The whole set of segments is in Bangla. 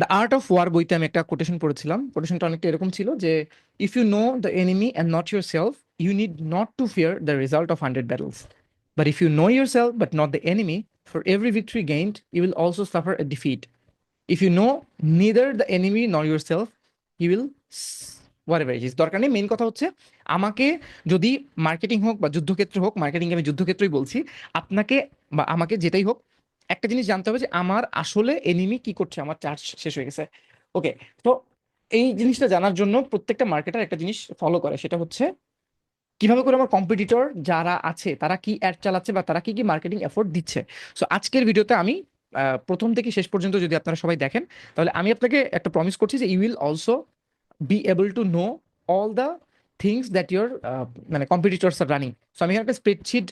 দ্য আর্ট অফ ওয়ার বইতে আমি একটা কোটেশন পড়েছিলাম। কোটেশনটা অনেকটা এরকম ছিল যে if you know the enemy and not yourself you need not to fear the result of hundred battles but if you know yourself but not the enemy for every victory gained you will also suffer a defeat if you know neither the enemy not yourself you will is দরকার নেই মেন কথা হচ্ছে, আমাকে যদি মার্কেটিং হোক বা যুদ্ধক্ষেত্র হোক মার্কেটিং আমি যুদ্ধক্ষেত্রই বলছি, আপনাকে বা আমাকে যেটাই হোক একটা জিনিস জানতে হবে যে আমার আসলে এনিমি কি করছে? আমার চার্জ শেষ হয়ে গেছে। ওকে তো এই জিনিসটা জানার জন্য প্রত্যেকটা মার্কেটার একটা জিনিস ফলো করে, সেটা হচ্ছে কীভাবে করে আমার কম্পিটিটর যারা আছে, তারা কি অ্যাড চালাচ্ছে বা তারা কি কি মার্কেটিং এফোর্ট দিচ্ছে? সো আজকের ভিডিওতে আমি প্রথম থেকে শেষ পর্যন্ত যদি আপনারা সবাই দেখেন, তাহলে আমি আপনাকে একটা প্রমিস করছি যে you will also be able to know all the things that your মানে কম্পিটিটরস আর রানিং সো আমি একটা স্প্রেডশিট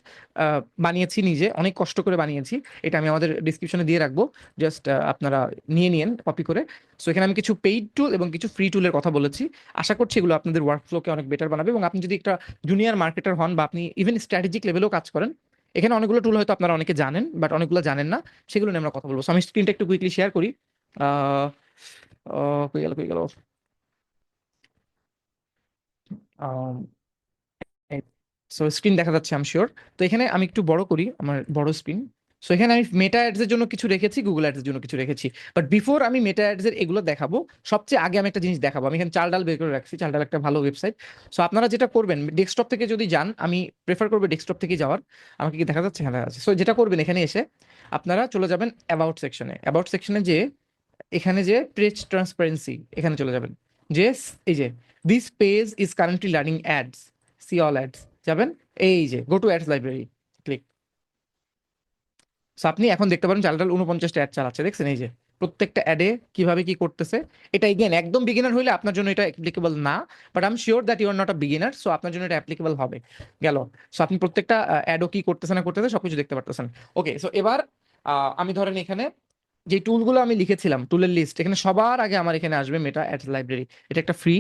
বানিয়েছি নিজে অনেক কষ্ট করে বানিয়েছি। এটা আমি আমাদের ডিসক্রিপশনে দিয়ে রাখব। জাস্ট আপনারা নিয়ে নিন কপি করে। সো এখানে আমি কিছু পেইড টুল এবং কিছু ফ্রি টুলের কথা বলেছি। আশা করছি এগুলো আপনাদের ওয়ার্কফ্লোকে অনেক বেটার বানাবে এবং আপনি যদি একটা জুনিয়র মার্কেটার হন বা আপনি ইভেন স্ট্র্যাটেজিক লেভেলেও কাজ করেন এখানে অনেকগুলো টুল হয়তো আপনারা অনেকে জানেন বাট অনেকগুলো জানেন না সেগুলো নিয়ে আমরা কথা বলব। So, আমি স্ক্রিনটা একটু কুইকলি শেয়ার করি। কই গেল কই গেল? সো স্ক্রিন দেখা যাচ্ছে আম শিওর তো এখানে আমি একটু বড় করি, আমার বড় স্ক্রিন সো এখানে আমি মেটা অ্যাডস এর জন্য কিছু রেখেছি গুগল অ্যাডস এর জন্য কিছু রেখেছি। বাট বিফোর আমি মেটা অ্যাডস এর এগুলো দেখাবো, সবচেয়ে আগে আমি একটা জিনিস দেখাবো। আমি এখানে চাল ডাল বের করে রাখছি, চাল ডাল একটা ভালো ওয়েবসাইট সো আপনারা যেটা করবেন ডেস্কটপ থেকে যদি যান, আমি প্রেফার করব ডেস্কটপ থেকে যাওয়ার। আমাকে কি দেখা যাচ্ছে? হ্যাঁ যাচ্ছে। সো যেটা করবেন এখানে এসে, আপনারা চলে যাবেন অ্যাবাউট সেকশনে অ্যাবাউট সেকশনে যে, এখানে যে প্রেজ ট্রান্সপারেন্সি এখানে চলে যাবেন। যে এই যে this page is currently learning ads see all ads যাবেন? এই যে go to ads library click so আপনি এখন দেখতে পারেন চালটাল উনপঞ্চাশটা অ্যাড চালাচ্ছে, দেখছেন? এই যে, প্রত্যেকটা অ্যাডে কীভাবে কি করতেছে? এটা ইগেন একদম বিগিনার হইলে আপনার জন্য এটা অ্যাপ্লিকেবল না but I am sure that you are not a beginner so আপনার জন্য এটা অ্যাপ্লিকেবল হবে। গেল। সো আপনি প্রত্যেকটা অ্যাডও কি করতেছে না করতেছে সবকিছু দেখতে পারতেছেন। ওকে সো এবার আমি ধরেন এখানে যে টুলগুলো আমি লিখেছিলাম টুলের লিস্ট এখানে সবার আগে আমার এখানে আসবে মেটা অ্যাডস লাইব্রেরি এটা একটা ফ্রি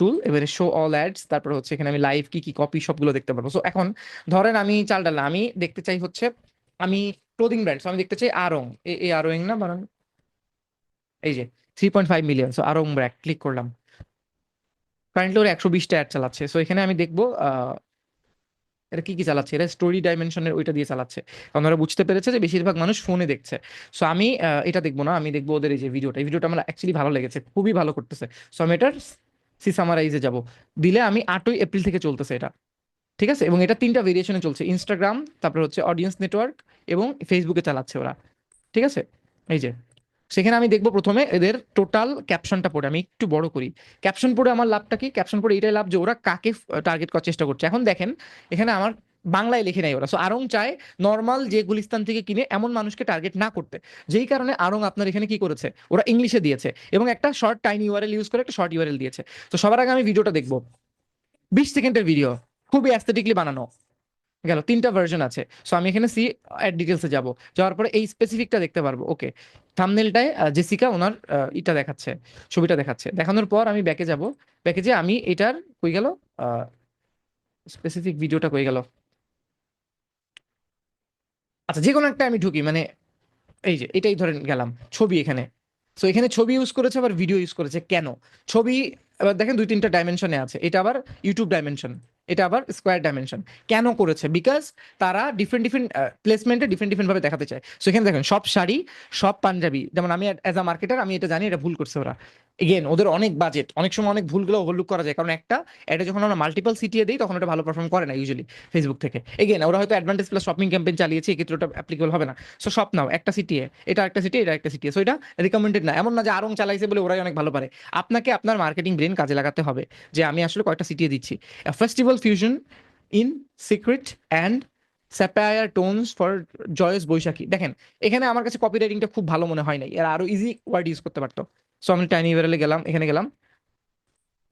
টুল এবারে শো অল অ্যাডস তারপর হচ্ছে এখানে আমি লাইভ কি কি কপি সবগুলো দেখতে পারব। সো এখন ধরেন আমি চাল ডাল, আমি দেখতে চাই হচ্ছে, আমি ক্লোদিং ব্র্যান্ড আমি দেখতে চাই আরং এই আরং না, বারং এই যে three point five million so Aarong BRAC click করলাম। কারেন্টলি ওর একশো বিশটা অ্যাড চালাচ্ছে। সো এখানে আমি দেখব এটা কি কি চালাচ্ছে? এটা স্টোরি ডাইমেনশনের ওইটা দিয়ে চালাচ্ছে। কারণ ওরা বুঝতে পেরেছে যে বেশিরভাগ মানুষ ফোনে দেখছে। সো আমি এটা দেখব না, আমি দেখব ওদের এই যে ভিডিওটা এই ভিডিওটা আমার অ্যাকচুয়ালি ভালো লেগেছে, খুবই ভালো করতেছে। সো আমি এটার সি সামারাইজে যাব। দিলে আমি আটই এপ্রিল থেকে চলতেছে এটা। ঠিক আছে? এবং এটা তিনটা ভেরিয়েশনে চলছে। ইনস্টাগ্রাম তারপরে হচ্ছে অডিয়েন্স নেটওয়ার্ক এবং ফেসবুকে চালাচ্ছে ওরা। ঠিক আছে? এই যে। সেখানে আমি দেখব প্রথমে এদের টোটাল ক্যাপশনটা পড়ে, আমি একটু বড় করি। ক্যাপশন পড়ে আমার লাভটা কি? ক্যাপশন পড়ে এটাই লাভ যে ওরা কাকে টার্গেট করার চেষ্টা করছে। এখন দেখেন, এখানে আমার বাংলায় লিখে নেয় ওরা। সো আরং চায় নর্মাল যে গুলিস্তান থেকে কিনে এমন মানুষকে টার্গেট না করতে। যেই কারণে আরং আপনার এখানে কি করেছে? ওরা ইংলিশে দিয়েছে এবং একটা শর্ট টাইম ইউআরএল ইউজ করে একটা শর্ট ইউআরএল দিয়েছে। তো সবার আগে আমি ভিডিওটা দেখব। বিশ সেকেন্ডের ভিডিও খুবই অ্যাস্থেটিকলি বানানো। গেল, তিনটা ভার্সন আছে। সো আমি এখানে সি অ্যাড ডিটেলসে যাব। যাওয়ার পরে এই স্পেসিফিকটা দেখতে পারব। ওকে থামনেলটায় জেসিকা ওনার ইটা দেখাচ্ছে, ছবিটা দেখাচ্ছে। দেখানোর পর আমি ব্যাকে যাব। ব্যাকে যে আমি এটার কই গেল স্পেসিফিক ভিডিওটা কই গেল। আচ্ছা যে কোনো একটা আমি ঢুকি মানে এই যে, এটাই ধরেন গেলাম, ছবি এখানে। সো এখানে ছবি ইউজ করেছে, আবার ভিডিও ইউজ করেছে। কেন? ছবি, এবার দেখেন দুই তিনটা ডাইমেনশনে আছে। এটা আবার ইউটিউব ডাইমেনশন এটা আবার স্কোয়ার ডাইমেনশন কেন করেছে? বিকজ তারা ডিফারেন্ট ডিফারেন্ট প্লেসমেন্টে ডিফারেন্ট ডিফারেন্ট ভাবে দেখাতে চায়। সো এখানে দেখেন, সব শাড়ি, সব পাঞ্জাবি, যেমন আমি অ্যাজ আ মার্কেটার আমি এটা জানি, এটা ভুল করছে ওরা। এগেন ওদের অনেক বাজেট অনেক সময় অনেক ভুলগুলো ওভারলুক করা যায়। কারণ একটা, এটা যখন আমরা মাল্টিপল সিটিয়ে দিই, তখন এটা ভালো পারফর্ম করে না ইউজুয়ালি ফেসবুক থেকে। এগেন ওরা হয়তো অ্যাডভান্টেজ প্লাস শপিং ক্যাম্পেইন চালিয়েছে এক্ষেত্রে ওটা অ্যাপ্লিকেবল হবে না। সো সব নাও একটা সিটিয়ে এটা একটা সিটি এটা একটা সিটিয়ে সো এটা রিকমেন্ডেড না। এমন না যে আরং চালাইছে বলে ওরাই অনেক ভালো পারে। আপনাকে আপনার মার্কেটিং ব্রেন কাজে লাগাতে হবে যে আমি আসলে কয়েকটা সিটিয়ে দিচ্ছি। Festival fusion in secret and sapphire tones for joys Baishakhi দেখেন, এখানে আমার কাছে কপি রাইটিংটা খুব ভালো মনে হয় নাই। এরা আরও ইজি ওয়ার্ড ইউজ করতে পারতো। সো আমি টাইনি ইভারেলে গেলাম, এখানে গেলাম।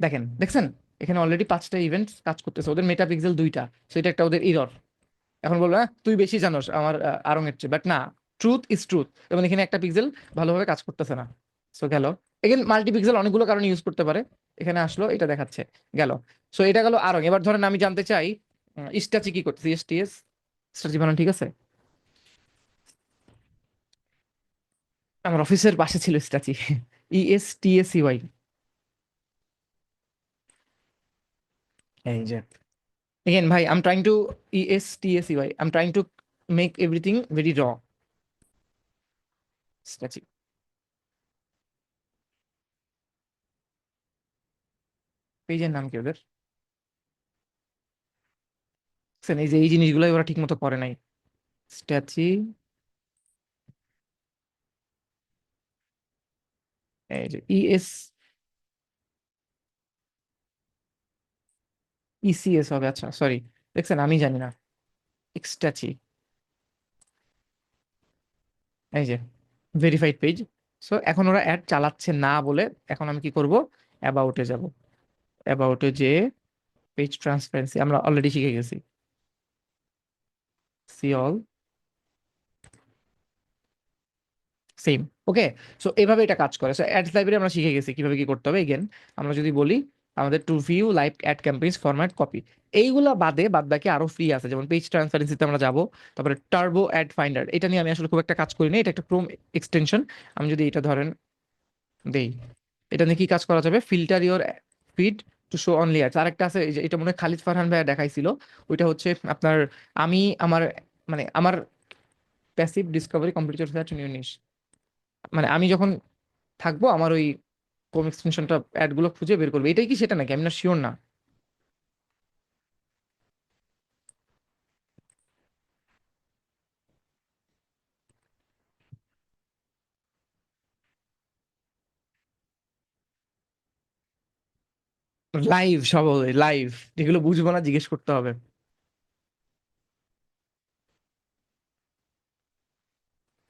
দেখেন, দেখছেন? এখানে অলরেডি পাঁচটা ইভেন্ট কাজ করতেছে। ওদের মেটা পিক্সেল দুইটা। সো এটা একটা ওদের ইরর এখন বলব হ্যাঁ তুই বেশি জানোস আমার আরং এর চেয়ে। বাট না ট্রুথ ইজ ট্রুথ এবং এখানে একটা পিক্সেল ভালোভাবে কাজ করতেছে না। সো গেল। এখানে মাল্টি পিক্সেল অনেকগুলো কারণে ইউজ করতে পারে। এখানে আসলো, এটা দেখাচ্ছে। গেল। সো এটা গেল আরং এবার ধরেন আমি জানতে চাই ইস্টাচি কি করতেছে? এসটিএস স্ট্রাচি বানানো ঠিক আছে? আমার অফিসের পাশে ছিল স্ট্যাচি ই এস টি ভাই I'm trying to E Y I'm trying to make everything very র পেজের নাম কি ওদের? এই যে এই জিনিসগুলো ওরা ঠিক মতো করে নাই। স্ট্যাচি এই যে ইএস ইসিএস হবে আচ্ছা সরি দেখছেন আমি জানি না এক্সট্যাচি এই যে ভেরিফাইড পেজ সো এখন ওরা অ্যাড চালাচ্ছে না বলে এখন আমি কি করব? অ্যাবাউটে যাব। অ্যাবাউটে যে পেজ ট্রান্সপারেন্সি আমরা অলরেডি শিখে গেছি। See all same okay so এভাবে এটা কাজ করে। সো অ্যাডস লাইব্রেরি আমরা শিখে গেছি কীভাবে কি করতে হবে। এগেন আমরা যদি বলি, আমাদের to view live ad campaigns format copy এইগুলা বাদে বাদ বাকি আরও ফ্রি আছে। যেমন পেজ ট্রান্সপারেন্সিতে আমরা যাব, তারপরে টার্বো অ্যাড ফাইন্ডার এটা নিয়ে আমি আসলে খুব একটা কাজ করি না। এটা একটা ক্রোম এক্সটেনশন আমি যদি এটা ধরেন, দেই। এটা নিয়ে কি কাজ করা যাবে? Filter your feed to show only ads আরেকটা আছে এটা মনে হয় খালিদ ফারহান ভাইয়া দেখাইছিল। ওইটা হচ্ছে আপনার, আমি, আমার মানে আমার passive discovery computer new niche মানে আমি যখন থাকব, আমার ওই ক্রোম এক্সটেনশনটা অ্যাডগুলো খুঁজে বের করবে। এটাই কি সেটা নাকি? আমি না শিওর না। লাইভ সব লাইভ যেগুলো বুঝব না, জিজ্ঞেস করতে হবে।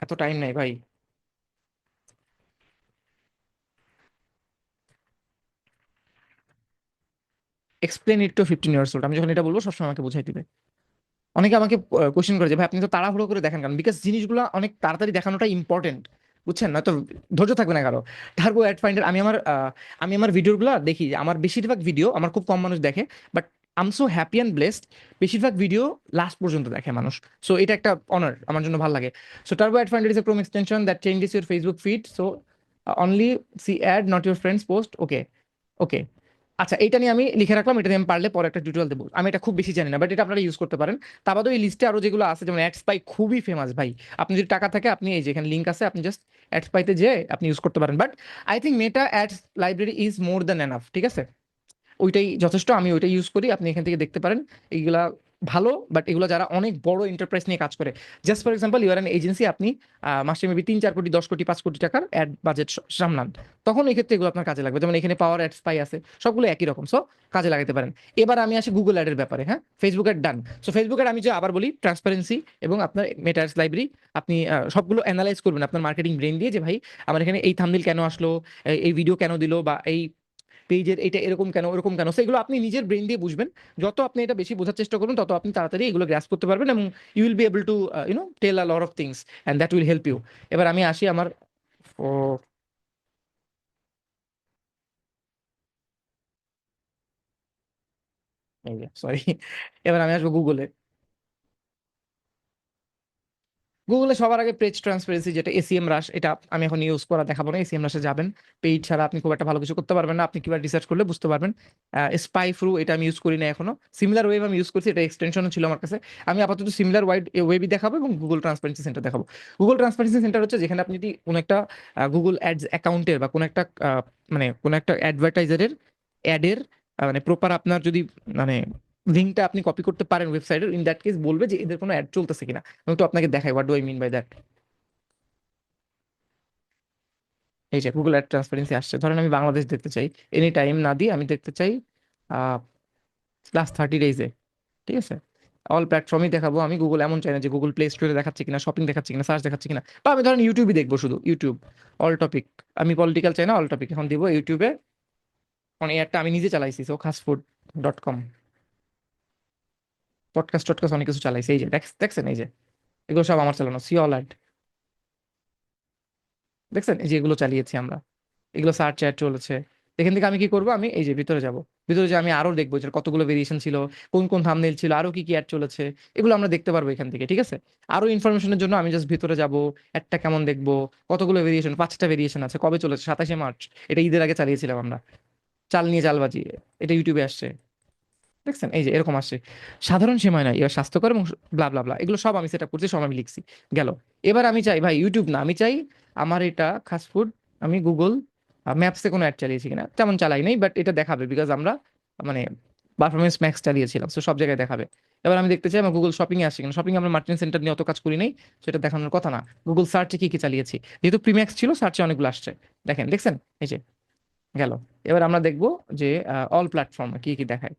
এত টাইম নাই ভাই। Explain it to fifteen years old আমি যখন এটা বলব, সবসময় আমাকে বুঝাই দিবে। অনেকে আমাকে কোশ্চেন করে যে, ভাই, আপনি তো তাড়াহুড়ো করে দেখেন কারণ বিকজ জিনিসগুলো অনেক তাড়াতাড়ি দেখানোটা ইম্পর্টেন্ট বুঝছেন? না নয়তো ধৈর্য থাকবে না কারও। টার্বো অ্যাড ফাইন্ডার আমি আমার আমি আমার ভিডিওগুলো দেখি। আমার বেশিরভাগ ভিডিও আমার খুব কম মানুষ দেখে but um so happy and blessed বেশিরভাগ ভিডিও লাস্ট পর্যন্ত দেখে মানুষ। সো এটা একটা অনার আমার জন্য ভালো লাগে। So turbo ad finder is a Chrome extension that changes your Facebook feed so only see ad not your friends post okay okay আচ্ছা এটা নিয়ে আমি লিখে রাখলাম, এটা নিয়ে আমি পারলে পরে একটা টিউটোরিয়াল দেবো। আমি এটা খুব বেশি জানি না বাট এটা আপনারা ইউজ করতে পারেন। তা বাদে লিস্টে আরও যেগুলো আছে, যেমন অ্যাডস পাই খুবই ফেমাস ভাই। আপনি যদি টাকা থাকে, আপনি এই যেখানে লিঙ্ক আছে, আপনি জাস্ট অ্যাডস পাইতে যেয়ে আপনি ইউজ করতে পারেন। But I think Meta ads library is more than enough ঠিক আছে? ওইটাই যথেষ্ট, আমি ওইটাই ইউজ করি, আপনি এখান থেকে দেখতে পারেন। এইগুলা ভালো বাট এগুলো যারা অনেক বড় এন্টারপ্রাইজ নিয়ে কাজ করে। Just for example your an agency আপনি মাসে মেবি তিন, চার কোটি, দশ কোটি, পাঁচ কোটি টাকার অ্যাড বাজেট সামলান। তখন এই ক্ষেত্রে এগুলো আপনার কাজে লাগবে। যেমন এখানে পাওয়ার অ্যাড স্পাই আছে, সবগুলো একই রকম সো কাজে লাগাতে পারেন। এবার আমি আসি গুগল অ্যাডের ব্যাপারে হ্যাঁ? Facebook ad done so Facebook ad আমি যে আবার বলি ট্রান্সপারেন্সি এবং আপনার মেটার্স লাইব্রেরি আপনি সবগুলো অ্যানালাইজ করবেন আপনার মার্কেটিং ব্রেন দিয়ে যে ভাই, আমার এখানে এই থামদিল কেন আসলো এই ভিডিও কেন দিল বা এই পেজের এটা এরকম কেন, ওরকম কেন? সেগুলো আপনি নিজের ব্রেন দিয়ে বুঝবেন। যত আপনি এটা বেশি বোঝার চেষ্টা করুন তত আপনি তাড়াতাড়ি এগুলো গ্রাস করতে পারবেন এবং you will be able to you know tell a lot of things and that will help you এবার আমি আসি আমার সরি এবার আমি আসব গুগলে গুগলে সবার আগে পেজ ট্রান্সপারেন্সি যেটা এসিএম রাশ এটা আমি এখন ইউজ করা দেখাবো না। এসিএম রাশে যাবেন। পেজ ছাড়া আপনি খুব একটা ভালো কিছু করতে পারবেন না। আপনি কীভাবে রিসার্চ করলে বুঝতে পারবেন। স্পাই ফ্রু এটা আমি ইউজ করি না এখনও। সিমিলার ওয়েব আমি ইউজ করছি, এটা এক্সটেনশনও ছিল আমার কাছে। আমি আপাতত সিমিলার ওয়াইড ওয়েবই দেখাবো এবং গুগল ট্রান্সপারেন্সি সেন্টার দেখাবো। গুগল ট্রান্সপারেন্সি সেন্টার হচ্ছে যেখানে আপনি যদি কোনো একটা গুগল অ্যাডস অ্যাকাউন্টের বা কোনো একটা মানে কোনো একটা অ্যাডভার্টাইজারের অ্যাডের মানে প্রপার আপনার যদি মানে লিঙ্কটা আপনি কপি করতে পারেন ওয়েবসাইটের ইন দ্যাট কেস বলবে যে এদের কোনো অ্যাড চলতেছে কিনা। আমি তো আপনাকে দেখাই what do I mean by that এই যে গুগল অ্যাড ট্রান্সপারেন্সি আসছে। ধরেন আমি বাংলাদেশ দেখতে চাই। এনি টাইম না দিয়ে আমি দেখতে চাই লাস্ট থার্টি ডেজে ঠিক আছে? অল প্ল্যাটফর্মই দেখাবো। আমি গুগল এমন চাই না যে গুগল প্লে স্টোরে দেখাচ্ছে কিনা শপিং দেখাচ্ছে কিনা সার্চ দেখাচ্ছে কিনা। বা আমি ধরেন ইউটিউবই দেখব শুধু ইউটিউব অল টপিক আমি পলিটিক্যাল চাই না অল টপিক এখন দিব ইউটিউবে মানে অ্যাডটা আমি নিজে চালাইছি so Khaasfood dot com podcast টডকাস্ট অনেক কিছু চালাইছে, এই যে, দেখ- দেখছেন, এই যে, এগুলো সব আমার চালানো সি অল অ্যাড দেখছেন? এই যে এগুলো চালিয়েছি আমরা। এগুলো সার্চ অ্যাড চলেছে। এখান থেকে আমি কি করব? আমি এই যে ভিতরে যাব। ভিতরে যে আমি আরও দেখব যে কতগুলো ভেরিয়েশন ছিল, কোন কোন থাম্বনেল ছিল, আরও কি কি অ্যাড চলেছে, এগুলো আমরা দেখতে পারব এখান থেকে, ঠিক আছে? আরও ইনফরমেশনের জন্য আমি জাস্ট ভিতরে যাব একটা কেমন দেখব, কতগুলো ভেরিয়েশন পাঁচটা ভেরিয়েশন আছে, কবে চলেছে? সাতাশে মার্চ। এটা ঈদের আগে চালিয়েছিলাম আমরা। চাল নিয়ে চালবাজি এটা ইউটিউবে আসছে। দেখছেন? এই যে এরকম আসছে সাধারণ সীমায় নয় এবার স্বাস্থ্যকর এবং ব্লা ব্লা এগুলো সব আমি সেটা করছি, সব আমি লিখছি। গেল। এবার আমি চাই, ভাই ইউটিউব না, আমি চাই আমার এটা ফাস্ট ফুড আমি গুগল ম্যাপসে কোনো অ্যাড চালিয়েছি কিনা। তেমন চালাই নাই বাট এটা দেখাবে বিকজ আমরা মানে পারফরমেন্স ম্যাক্স চালিয়েছিলাম সো সব জায়গায় দেখাবে। এবার আমি দেখতে চাই আমার গুগল শপিং এ আসছে কিনা। শপিং আমরা মার্চেন্ট সেন্টার নিয়ে অত কাজ করি নাই সেটা দেখানোর কথা না। গুগল সার্চে কি কি চালিয়েছি? যেহেতু প্রিম্যাক্স ছিল সার্চে অনেকগুলো আসছে। দেখেন, দেখছেন? এই যে, গেল। এবার আমরা দেখব যে অল প্ল্যাটফর্মে কি কি দেখায়।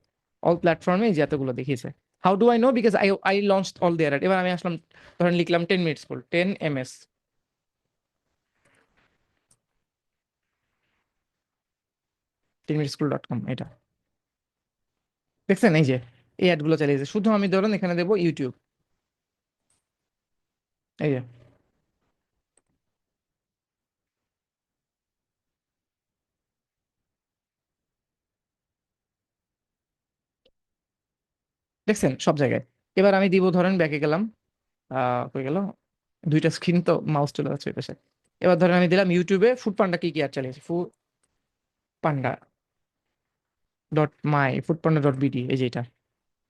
অল প্ল্যাটফর্মে যে এতগুলো দেখিয়েছে। How do I know because I I launch all there এবার আমি আসলাম, ধরেন লিখলাম ten minutes full ten M S ten minute school dot com এটা। দেখছেন? এই যে, এই অ্যাডগুলো চালিয়েছে। শুধু আমি ধরুন এখানে দেবো ইউটিউব এই যে। দেখছেন? সব জায়গায়। এবার আমি দিব, ধরেন ব্যাকে গেলাম হয়ে গেল? দুইটা স্ক্রিন তো মাউস চলে যাচ্ছে ওই পাশে। এবার ধরেন আমি দিলাম ইউটিউবে ফুড পান্ডা কি কি আর চালিয়েছে? Foodpanda dot my Foodpanda dot BD এই যে এটা।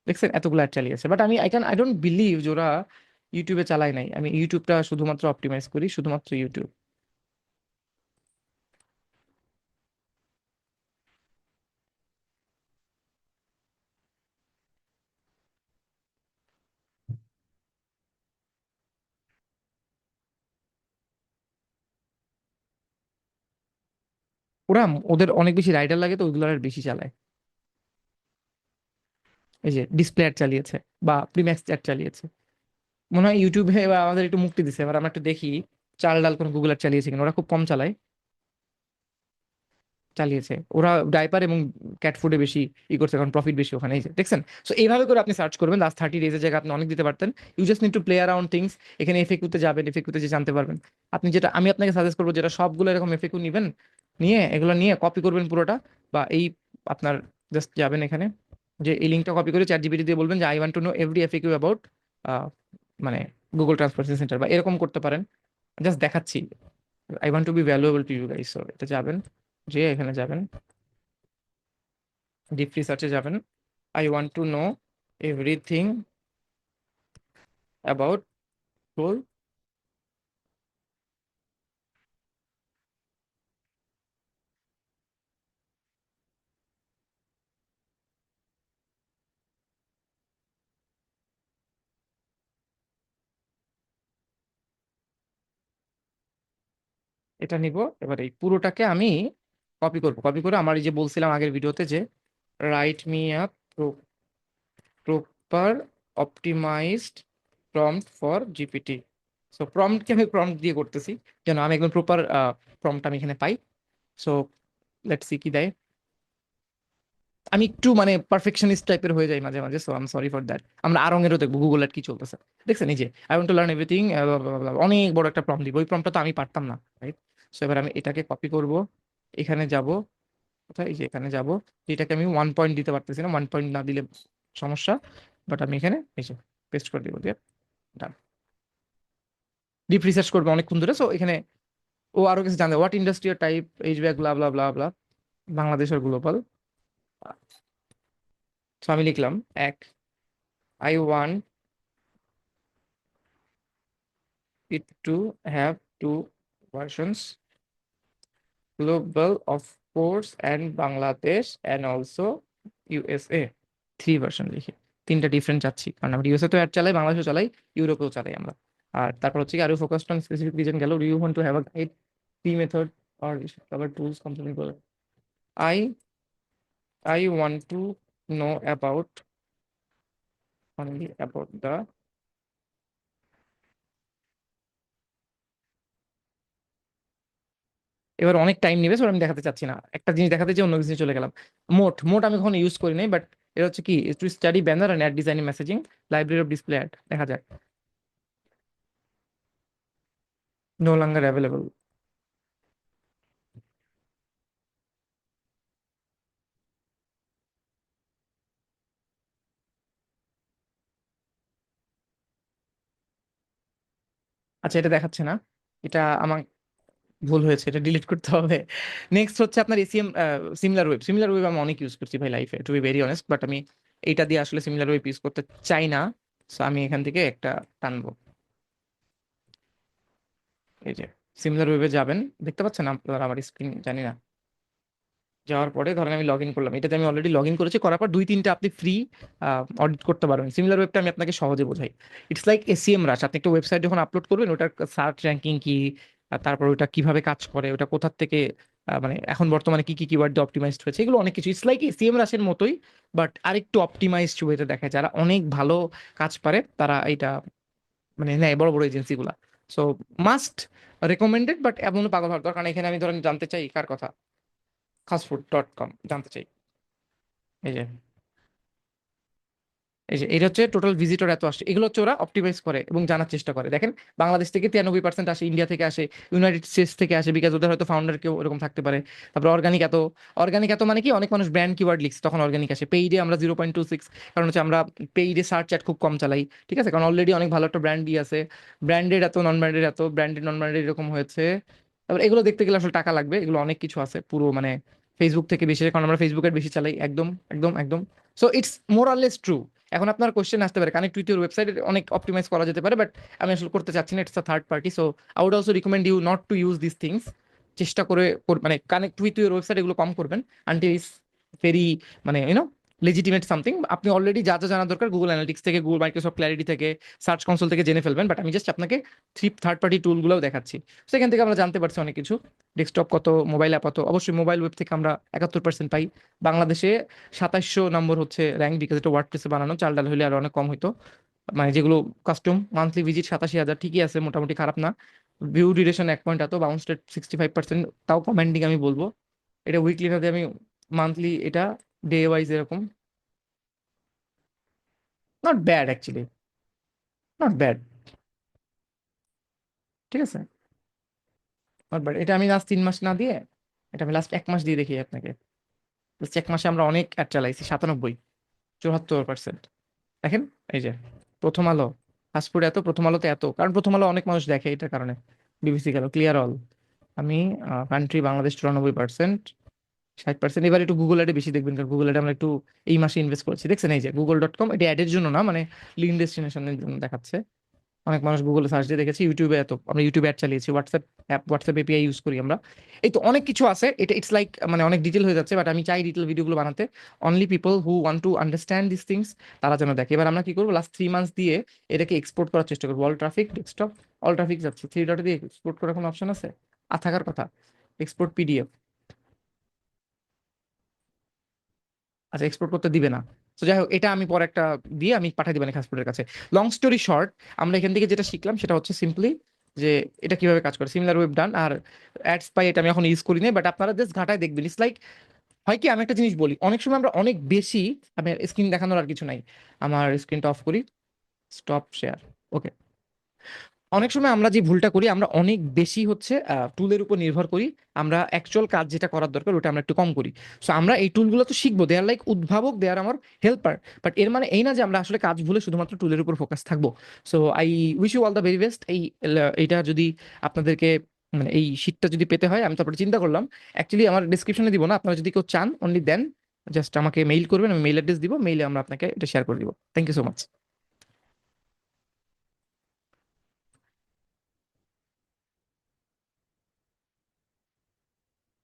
দেখছেন? এতগুলো অ্যাড চালিয়েছে। বাট আমি I can I don't believe যে ওরা ইউটিউবে চালাই নাই। আমি ইউটিউবটা শুধুমাত্র অপটিমাইজ করি, শুধুমাত্র ইউটিউব ওরা ওদের অনেক বেশি রাইডার লাগে তো ওইগুলো আর বেশি চালায়। এই যে ডিসপ্লে অ্যাড চালিয়েছে বা প্রিম্যাক্স অ্যাড চালিয়েছে। মনে হয় ইউটিউবে এবার আমাদের একটু মুক্তি দিছে, এবার আমরা একটু দেখি চাল ডাল কোন গুগল অ্যাড চালিয়েছে কিনা। ওরা খুব কম চালায়। চালিয়েছে। ওরা ডাইপার এবং ক্যাট ফুডে বেশি ই করছে, কারণ প্রফিট বেশি ওখানে, এই যে দেখছেন? সো এইভাবে করে আপনি সার্চ করবেন লাস্ট থার্টি ডেজের জায়গায় আপনি অনেক দিতে পারতেন। You just need to play around things এখানে এফেকুতে যাবেন এফেকুতে যে জানতে পারবেন। আপনি যেটা, আমি আপনাকে সাজেস্ট করব, যেটা সবগুলো এরকম এফেকু নিবেন নিয়ে, এগুলো নিয়ে কপি করবেন পুরোটা বা এই আপনার জাস্ট যাবেন এখানে, যে এই লিঙ্কটা কপি করে চ্যাট জিপিটি দিয়ে বলবেন যে I want to know every FAQ about মানে গুগল ট্রান্সফারেশন সেন্টার বা এরকম করতে পারেন। জাস্ট দেখাচ্ছি। I want to be valuable to you guys so এটা যাবেন, যে এখানে যাবেন। ডিপ রিসার্চে যাবেন। I want to know everything about role এটা নিব। এবার এই পুরোটাকে আমি কপি করব। কপি করে আমার এই যে বলছিলাম আগের ভিডিওতে যে right me up proper optimised prompt for GPT so প্রম্পটকে আমি প্রম্পট দিয়ে করতেছি। যেন আমি একদম প্রপার প্রম্পট আমি এখানে পাই। সো লেটস সি কি দেয়। আমি একটু মানে পারফেকশনিস্ট টাইপের হয়ে যাই মাঝে মাঝে। So I am sorry for that আমরা আরঙেরও দেখব গুগল কি চলতেছে। দেখছেন? এই যে I want to learn everything অনেক বড় একটা প্রম্পট দিব। ওই প্রম্পটটা তো আমি পারতাম না রাইট সো এবার আমি এটাকে কপি করব। এখানে যাব। কোথায়? এই যে এখানে যাব। এটাকে আমি ওয়ান পয়েন্ট দিতে পারতেছি না। ওয়ান পয়েন্ট না দিলে সমস্যা। বাট আমি এখানে এই যে পেস্ট করে দিব দিয়ে ডান ডিপ রিসার্চ করবে অনেকক্ষণ ধরে। সো এখানে ও আরও কিছু জানবে what industry type H bag blah blah blah blah Bangladesh R global so আমি লিখলাম এক I want it to have two versions global, of course, and Bangladesh, and also USA three version লিখি তিনটা ডিফারেন্ট চাচ্ছি কারণ আমরা ইউএসএ তো অ্যাড চালাই বাংলাদেশও চালাই ইউরোপেও চালাই আমরা। আর তারপর হচ্ছে কি আরও ফোকাসড অন স্পেসিফিক রিজন গেল। You want to have a guide P method or cover tools company I I want to know about only about the এবার অনেক টাইম নেবে আমি দেখাতে চাচ্ছি না। একটা জিনিস দেখাতে চাই, অন্য কিছু চলে গেলাম। মোট মোট আমি কখনো ইউজ করি নাই বাট এটা হচ্ছে কি to study banner and ad designing messaging library of display ad দেখা যাক। নো লঙ্গার অ্যাভেলেবল আচ্ছা এটা দেখাচ্ছে না। এটা আমার ভুল হয়েছে, এটা ডিলিট করতে হবে। নেক্সট হচ্ছে আপনার ACM similar web similar web আমি অনেক ইউজ করছি ভাই লাইফে to be very honest but আমি এইটা দিয়ে আসলে সিমিলার ওয়েব ইউজ করতে চাই না। সো আমি এখান থেকে একটা টানবো। এই যে সিমিলার ওয়েবে যাবেন। দেখতে পাচ্ছেন আপনারা আমার স্ক্রিন জানি না। যাওয়ার পরে ধরেন আমি লগ ইন করলাম। এটাতে আমি অলরেডি লগ ইন করেছি, করার পর দুই, তিনটা আপনি ফ্রি অডিট করতে পারবেন। সিমিলার ওয়েবটা আমি আপনাকে সহজে বোঝাই। ইটস লাইক এসিএম রাশ আপনি একটা ওয়েবসাইট যখন আপলোড করবেন, ওটার সার্চ র্যাঙ্কিং কি আর তারপর ওটা কীভাবে কাজ করে ওটা কোথার থেকে মানে এখন বর্তমানে কি কি কিওয়ার্ড দিয়ে অপটিমাইজড হয়েছে, এগুলো অনেক কিছু ইটস লাইক এসিএম রাশের মতোই বাট আরেকটু অপটিমাইজড ওয়েতে দেখায়, যারা অনেক ভালো কাজ পারে, তারা এটা মানে নেয় বড় বড় এজেন্সিগুলা সো মাস্ট রেকমেন্ডেড বাট এমন পাগল হওয়ার দরকার। এখানে আমি ধরেন জানতে চাই, কার কথা? ফাস্টফুড ডট কম জানতে চাই। এই যে। এই যে, এটা হচ্ছে টোটাল ভিজিটর এত আসে। এগুলো হচ্ছে ওরা অপটিমাইজ করে এবং জানার চেষ্টা করে। দেখেন, বাংলাদেশ থেকে তিরানব্বই পার্সেন্ট আসে ইন্ডিয়া থেকে আসে ইউনাইটেড স্টেটস থেকে আসে বিকজ ওদের হয়তো ফাউন্ডার কেউ এরকম থাকতে পারে। তারপর অর্গানিক এত অর্গানিক এত মানে কি অনেক মানুষ ব্র্যান্ড কিওয়ার্ড লিখছে, তখন অর্গানিক আসে। পেইডে আমরা জিরো পয়েন্ট টু সিক্স কারণ হচ্ছে আমরা পেইডে সার্চ চ্যাট খুব কম চালাই, ঠিক আছে? কারণ অলরেডি অনেক ভালো একটা ব্র্যান্ড দিয়ে আছে। ব্র্যান্ডেড এত নন ব্র্যান্ডেড এত ব্র্যান্ডেড নন ব্র্যান্ডেড এরকম হয়েছে। তারপর এগুলো দেখতে গেলে আসলে টাকা লাগবে, এগুলো অনেক কিছু আছে পুরো মানে ফেসবুক থেকে বেশি, কারণ আমরা ফেসবুকের বেশি চালাই, একদম একদম একদম। So it's more or less true এখন আপনার কোয়েশ্চেন আসতে পারে কানেক্ট ইউর ওয়েবসাইট অনেক অপটিমাইজ করা যেতে পারে বাট আমি আসলে করতে চাচ্ছি না it's a third party so I would also recommend you not to use this things চেষ্টা করে মানে কানেক্ট উইথ ইউর ওয়েবসাইট এগুলো কম করবেন আনটিল ইস ভেরি মানে ইউনো লেজিটিমেট সামথিং আপনি অলরেডি যা যা জানা দরকার গুগল অ্যানালিটিক্স থেকে গুগল মাইক্রোসফট ক্ল্যারিটি থেকে সার্চ কনসোল থেকে জেনে ফেলবেন বাট আমি জাস্ট আপনাকে থ্রি থার্ড পার্টি টুলগুলোও দেখাচ্ছি। সেখান থেকে আমরা জানতে পারছি অনেক কিছু। ডেস্কটপ কত মোবাইল অ্যাপ কত, অবশ্যই মোবাইল ওয়েব থেকে আমরা একাত্তর পার্সেন্ট পাই। বাংলাদেশে সাতাশশো নম্বর হচ্ছে র্যাঙ্ক বিকজ এটা ওয়ার্ড প্লেসে বানানো, চাল ডাল হলে আর অনেক কম হইতো। মানে যেগুলো কাস্টম মান্থলি ভিজিট সাতাশি হাজার, ঠিকই আছে, মোটামুটি খারাপ না। ভিউ ডিউরেশন এক পয়েন্ট এত bounce rate sixty five percent তাও কমেন্ডিং আমি বলব। এটা উইকলি না আমি মান্থলি এটা ডে ওয়াইজ এরকম? Not bad actually not bad ঠিক আছে? নট ব্যাড এটা আমি লাস্ট তিন মাস না দিয়ে, এটা আমি লাস্ট এক মাস দিয়ে দেখি আপনাকে। এক মাসে আমরা অনেক অ্যাড চালাইছি, সাতানব্বই, চুয়াত্তর পার্সেন্ট দেখেন, এই যে, প্রথম আলো। ফাস্টফুড এত, প্রথম আলোতে এত। কারণ প্রথম আলো অনেক মানুষ দেখে এটার কারণে। বিবিসি গেল ক্লিয়ার অল আমি কান্ট্রি বাংলাদেশ চুরানব্বই পার্সেন্ট ষাট পার্সেন্ট এবার একটু গুগল অ্যাডে বেশি দেখবেন, কারণ গুগল অ্যাডে আমরা একটু এই মাসে ইনভেস্ট করেছি। দেখছেন এই যে গুগল ডট কম এটা অ্যাডের জন্য না মানে লিন ডেস্টিনেশনের জন্য দেখাচ্ছে। অনেক মানুষ গুগলে সার্চ দিয়ে দেখেছি ইউটিউবে এত, আমরা ইউটিউবে অ্যাড চালিয়েছি WhatsApp app WhatsApp API use করি আমরা। এই তো অনেক কিছু আছে, এটা ইটস লাইক মানে অনেক ডিটেল হয়ে যাচ্ছে বাট আমি চাই ডিটেল ভিডিওগুলো বানাতে। Only people who want to understand this things তারা যেন দেখে। এবার আমরা কি করব লাস্ট থ্রি মান্থস দিয়ে এটাকে এক্সপোর্ট করার চেষ্টা করব। All traffic desktop all traffic যাচ্ছে। থ্রি ডটে দিয়ে এক্সপোর্ট করার কোনো অপশন আছে? আর থাকার কথা। এক্সপোর্ট পিডিএফ আচ্ছা এক্সপোর্ট করতে দিবে না। তো যাই হোক, এটা আমি পরে একটা দিয়ে আমি পাঠিয়ে দিবেন খাসপুরের কাছে। লং স্টোরি শর্ট আমরা এখান থেকে যেটা শিখলাম সেটা হচ্ছে সিম্পলি যে এটা কীভাবে কাজ করে। সিমিলার ওয়েব ডান আর অ্যাডস পাই এটা আমি এখন ইউজ করি না বাট আপনারা জাস্ট ঘাটায় দেখবেন। ইটস লাইক হয় কি, আমি একটা জিনিস বলি, অনেক সময় আমরা অনেক বেশি, আমি স্ক্রিন দেখানোর আর কিছু নাই। আমার স্ক্রিনটা অফ করি স্টপ শেয়ার ওকে অনেক সময় আমরা যে ভুলটা করি, আমরা অনেক বেশি হচ্ছে টুলের উপর নির্ভর করি। আমরা অ্যাকচুয়াল কাজ যেটা করার দরকার, ওটা আমরা একটু কম করি। সো আমরা এই টুলগুলো তো শিখব। দে আর লাইক উদ্ভাবক দে আর আমার হেল্পার বাট এর মানে এই না যে আমরা আসলে কাজ ভুলে শুধুমাত্র টুলের উপর ফোকাস থাকব। So I wish you all the very best এই এইটা যদি আপনাদেরকে মানে এই শীটটা যদি পেতে হয়, আমি তারপরে চিন্তা করলাম। অ্যাকচুয়ালি আমার ডিসক্রিপশনে দিব না। আপনারা যদি কেউ চান অনলি দেন জাস্ট আমাকে মেইল করবেন, আমি মেইল অ্যাড্রেস দিব। মেইলে আমরা আপনাকে এটা শেয়ার করে দিব। Thank you so much